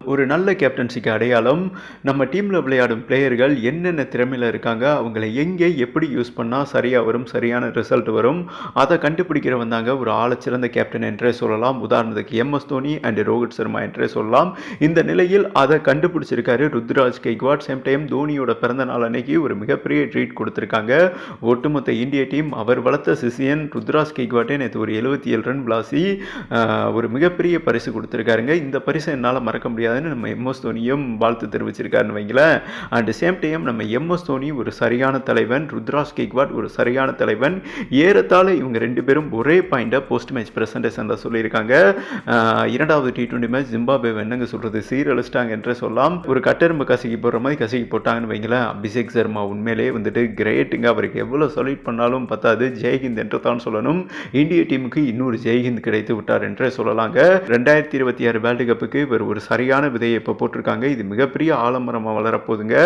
ஒரு நல்ல கேப்டன்சிக்கு அடையாளம் நம்ம டீமில் விளையாடும் பிளேயர்கள் என்னென்ன திறமையில் இருக்காங்க அவங்கள எங்கே எப்படி யூஸ் பண்ணால் சரியாக வரும் சரியான ரிசல்ட் வரும் அதை கண்டுபிடிக்கிற வந்தாங்க ஒரு ஆழச்சிறந்த கேப்டன் என்றே சொல்லலாம். உதாரணத்துக்கு எம்எஸ் தோனி அண்ட் ரோஹித் சர்மா என்றே சொல்லலாம். இந்த நிலையில் அதை கண்டுபிடிச்சிருக்காரு ருத்ராஜ் கெய்க்வாட். சேம் டைம் தோனியோட பிறந்த நாள் அன்னைக்கு ஒரு மிகப்பெரிய ட்ரீட் கொடுத்துருக்காங்க. ஒட்டுமொத்த இந்திய டீம் அவர் வளர்த்த சிசியன் ருத்ராஜ் கெய்க்வாட்டே நேற்று ஒரு எழுபத்தி ஏழு ரன் விளாசி ஒரு மிகப்பெரிய பரிசு கொடுத்துருக்காருங்க. இந்த பரிசை என்னால் மறக்க முடியாது. முடியாதுன்னு நம்ம எம்எஸ் தோனியும் வாழ்த்து தெரிவிச்சிருக்காருன்னு வைங்களேன். அண்ட் சேம் டைம் நம்ம எம்எஸ் தோனி ஒரு சரியான தலைவன் ருத்ராஜ் கேக்வாட் ஒரு சரியான தலைவன். ஏறத்தாழ இவங்க ரெண்டு பேரும் ஒரே பாயிண்டாக போஸ்ட் மேட்ச் ப்ரெசன்டேஷனில் சொல்லியிருக்காங்க. இரண்டாவது டி டுவெண்ட்டி மேட்ச் ஜிம்பாபே என்னங்க சொல்கிறது சீரழிச்சிட்டாங்க என்று சொல்லலாம். ஒரு கட்டெரும்பு கசக்கி போடுற மாதிரி கசக்கி போட்டாங்கன்னு வைங்களேன். அபிஷேக் சர்மா உண்மையிலேயே வந்துட்டு கிரேட்டுங்க அவருக்கு எவ்வளோ சொல்யூட் பண்ணாலும் பத்தாது. ஜெய்ஹிந்த் என்று தான் சொல்லணும். இந்திய டீமுக்கு இன்னொரு ஜெய்ஹிந்த் கிடைத்து விட்டார் என்றே சொல்லலாங்க. ரெண்டாயிரத்தி இருபத்தி ஆறு வேர்ல்டு கப்புக்கு இவர் ஒரு சரியான விதையை இப்போ போட்டிருக்காங்க. இது மிகப்பெரிய ஆலம்பரமாக வளரப்போகுதுங்க.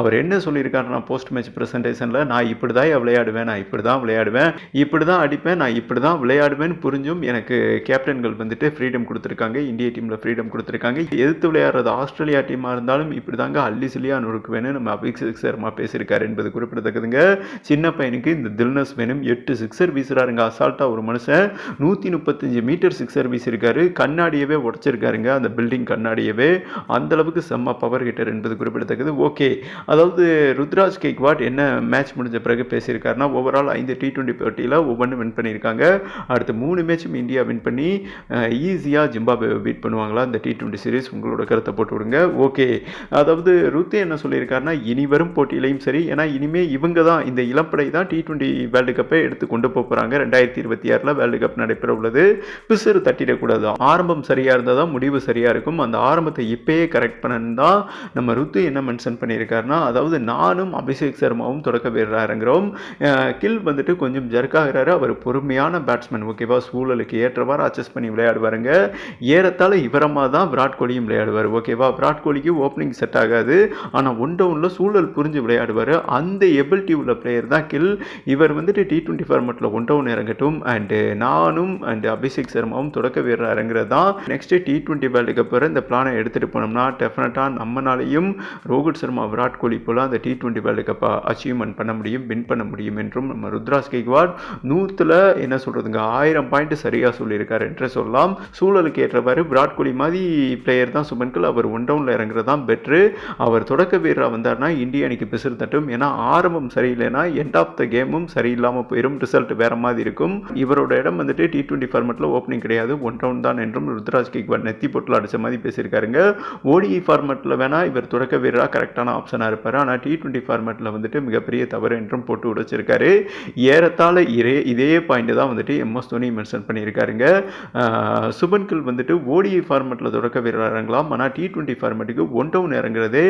அவர் என்ன சொல்லியிருக்காருன்னா போஸ்ட் மேட்ச் ப்ரெசன்டேஷனில் நான் இப்படி தான் விளையாடுவேன் நான் இப்படி தான் விளையாடுவேன் இப்படி தான் அடிப்பேன் நான் இப்படி தான் விளையாடுவேன் புரிஞ்சும் எனக்கு கேப்டன்கள் வந்துட்டு ஃப்ரீடம் கொடுத்துருக்காங்க. இந்திய டீமில் ஃப்ரீடம் கொடுத்துருக்காங்க. எதிர்த்து விளையாடுறது ஆஸ்திரேலியா டீமாக இருந்தாலும் இப்படி தாங்க அள்ளி சிலியாக நொறுக்குவேன்னு நம்ம அபிஷேக் சர்மா பேசியிருக்காரு என்பது குறிப்பிடத்தக்கதுங்க. சின்ன பையனுக்கு இந்த தில்னஸ் வேணும். எட்டு சிக்ஸர் வீசுறாருங்க. அசால்ட்டாக ஒரு மனுஷன். நூற்றி முப்பத்தஞ்சு மீட்டர் சிக்ஸர் வீசியிருக்காரு. கண்ணாடியவே உடச்சிருக்காருங்க. அந்த பில்டிங் கண்ணாடியவே. அந்த அளவுக்கு செம்ம பவர் ஹிட்டர் என்பது குறிப்பிடத்தக்கது. ஓகே அதாவது ருத்ராஜ் கேக்வாட் என்ன மேட்ச் முடிஞ்ச பிறகு பேசியிருக்காருன்னா ஓவரால் ஐந்து டி டுவெண்ட்டி போட்டியில் ஒவ்வொன்றும் வின் பண்ணியிருக்காங்க. அடுத்து மூணு மேட்சும் இந்தியா வின் பண்ணி ஈஸியாக ஜிம்பாபே பீட் பண்ணுவாங்களா? இந்த டி டுவெண்ட்டி சீரிஸ் உங்களோட கருத்தை போட்டு விடுங்க. ஓகே அதாவது ருத்து என்ன சொல்லியிருக்காருன்னா இனி வரும் போட்டியிலையும் சரி ஏன்னா இனிமே இவங்க தான் இந்த இளம்படை தான் டி டுவெண்ட்டி வேர்ல்டு கப்பை எடுத்து கொண்டு போகிறாங்க ரெண்டாயிரத்தி இருபத்தி ஆறில் வேர்ல்டு கப் நடைபெற உள்ளது. பிசுறு தட்டிடக்கூடாது. ஆரம்பம் சரியாக இருந்தால் தான் முடிவு சரியாக இருக்கும். அந்த ஆரம்பத்தை இப்பயே கரெக்ட் பண்ணணும் தான் நம்ம ருத்து என்ன மென்ஷன் பண்ணியிருக்காருன்னா அதாவது நானும் அபிஷேக் சர்மாவும் தொடக்க வீரராக கில் வந்துட்டு கொஞ்சம் ஜர்க்காகிறாரு. அவர் பொறுமையான பேட்ஸ்மேன் ஓகேவா? சூழலுக்கு ஏற்றவாறு அட்ஜஸ்ட் பண்ணி விளையாடுவாருங்க. ஏறத்தால் இவரமாக தான் விராட் கோலியும் விளையாடுவார். ஓகேவா? விராட் கோலிக்கு ஓப்பனிங் செட் ஆகாது. ஆனால் ஒன் டவுனில் சூழல் புரிஞ்சு விளையாடுவார். அந்த எபிலிட்டி உள்ள பிளேயர் தான் கில். இவர் வந்துட்டு டி டுவெண்ட்டி ஃபார்மெட்டில் ஒன் டவுன் இறங்கட்டும். அண்டு நானும் அண்ட் அபிஷேக் சர்மாவும் தொடக்க வீரராக தான் next T twenty world cup வர இந்த பிளானை எடுத்துகிட்டு போனோம்னா டெஃபினட்டாக நம்மனாலையும் ரோஹித் சர்மா விராட் கோலி போல அந்த டி டுவெண்ட்டி வேர்ல்டு கப்பை அச்சீவ்மெண்ட் பண்ண முடியும் வின் பண்ண முடியும் என்றும் நம்ம ருத்ராஸ் கெய்க்வாட் நூற்றில் என்ன சொல்கிறதுங்க ஆயிரம் பாயிண்ட் சரியாக சொல்லியிருக்காரு என்று சொல்லலாம். சூழலுக்கு ஏற்றவாறு விராட் கோலி மாதிரி பிளேயர் தான் சுமன்கில் அவர் ஒன் டவுனில் இறங்குறது தான் பெட்ரு அவர் தொடக்க வீரராக வந்தார்னா இந்திய அணிக்கு பிசிறு தட்டும். ஏன்னா ஆரம்பம் சரியில்லைன்னா எண்ட் ஆஃப் த கேமும் சரியில்லாமல் போயிடும் ரிசல்ட் வேறு மாதிரி இருக்கும். இவரோட இடம் வந்துட்டு டி ட்வெண்ட்டி ஃபார்மெட்டில் ஓப்பனிங் கிடையாது. ஒன் டவுன் தான் என்றும் ருத்ராஜ் கேக்வாட் நெத்தி பொட்டில் அடிச்ச மாதிரி பாருங்க ஓடிஇ ஃபார்மேட்டில் வேணால் இவர் தொடக்க வீரராக கரெக்டான ஆப்ஷனாக இருப்பார். ஆனால் டி ட்வெண்ட்டி ஃபார்மேட்டில் வந்துட்டு மிகப்பெரிய தவறு என்றும் போட்டு உடைச்சிருக்காரு. ஏறத்தாழ இதே இதே பாயிண்ட் தான் வந்துட்டு எம்எஸ் தோனி மென்ஷன் பண்ணியிருக்காருங்க. சுபன்கில் வந்துட்டு ஓடிஐ ஃபார்மேட்டில் தொடக்க வீரராக இறங்கலாம். ஆனால் டி டுவெண்ட்டி ஃபார்மேட்டுக்கு ஒன் டவுன் இறங்குறதே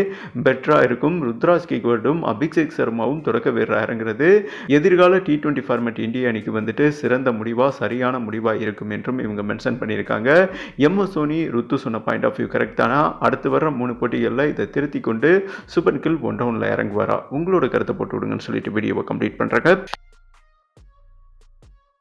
பெட்டராக இருக்கும். ருத்ராஜ் கிக்வர்டும் அபிஷேக் சர்மாவும் தொடக்க வீரராக இறங்குறது. எதிர்கால டி ட்வெண்ட்டி ஃபார்மெட் இந்திய அணிக்கு வந்துட்டு சிறந்த முடிவாக சரியான முடிவாக இருக்கும் என்றும் இவங்க மென்ஷன் பண்ணியிருக்காங்க. எம்எஸ் தோனி ருத்து சொன்ன பாயிண்ட் ஆஃப் வியூ கரெக்ட் தானா அடுத்து வர மூணு போட்டிகளில் இதை திருத்தி கொண்டு சுபன் கில் ஒன் டவுனில் இறங்குவாரா? உங்களோட கருத்தை போட்டு விடுங்கன்னு சொல்லிட்டு வீடியோவை கம்ப்ளீட் பண்ணுறாங்க